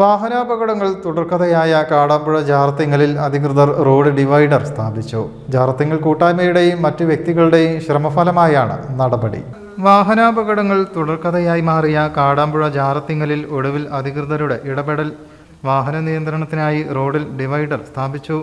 വാഹനാപകടങ്ങൾ തുടർക്കഥയായ കാടാമ്പുഴ ജാർത്തിങ്ങലിൽ അധികൃതർ road divider സ്ഥാപിച്ചു. ജാർത്തിങ്ങൽ കൂട്ടായ്മയുടെയും മറ്റു വ്യക്തികളുടെയും ശ്രമഫലമായാണ് നടപടി. വാഹനാപകടങ്ങൾ തുടർക്കഥയായി മാറിയ കാടാമ്പുഴ ജാറത്തിങ്ങലിൽ ഒടുവിൽ അധികൃതരുടെ ഇടപെടൽ വാഹന നിയന്ത്രണത്തിനായി റോഡിൽ ഡിവൈഡർ സ്ഥാപിച്ചു.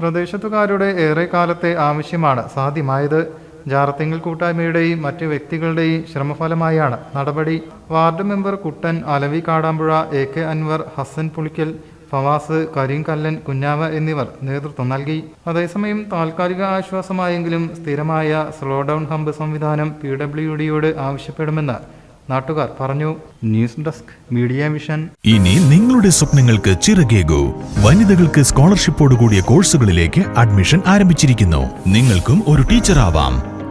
പ്രദേശത്തുകാരുടെ ഏറെക്കാലത്തെ ആവശ്യമാണ് സാധ്യമായത്. ജാറത്തിങ്ങൽ കൂട്ടായ്മയുടെയും മറ്റ് വ്യക്തികളുടെയും ശ്രമഫലമായാണ് നടപടി. Ward member Kuttan Alavi Kadampuzha A K Anwar Hasan Pulikkal Fawas Kareem Kallan Kunjava എന്നിവർ നേതൃത്വം നൽകി. അതേസമയം താൽക്കാലിക ആശ്വാസമായെങ്കിലും സ്ഥിരമായ സ്ലോ ഡൗൺ ഹമ്പ് സംവിധാനം പി ഡബ്ല്യു ഡിയോട് ആവശ്യപ്പെടുമെന്ന് നാട്ടുകാർ പറഞ്ഞു. News desk media mission. ഇനി നിങ്ങളുടെ സ്വപ്നങ്ങൾക്ക് ചിറകേകൂ. വനിതകൾക്ക് സ്കോളർഷിപ്പോട് കൂടിയ കോഴ്സുകളിലേക്ക് അഡ്മിഷൻ ആരംഭിച്ചിരിക്കുന്നു. നിങ്ങൾക്കും ഒരു ടീച്ചർ ആവാം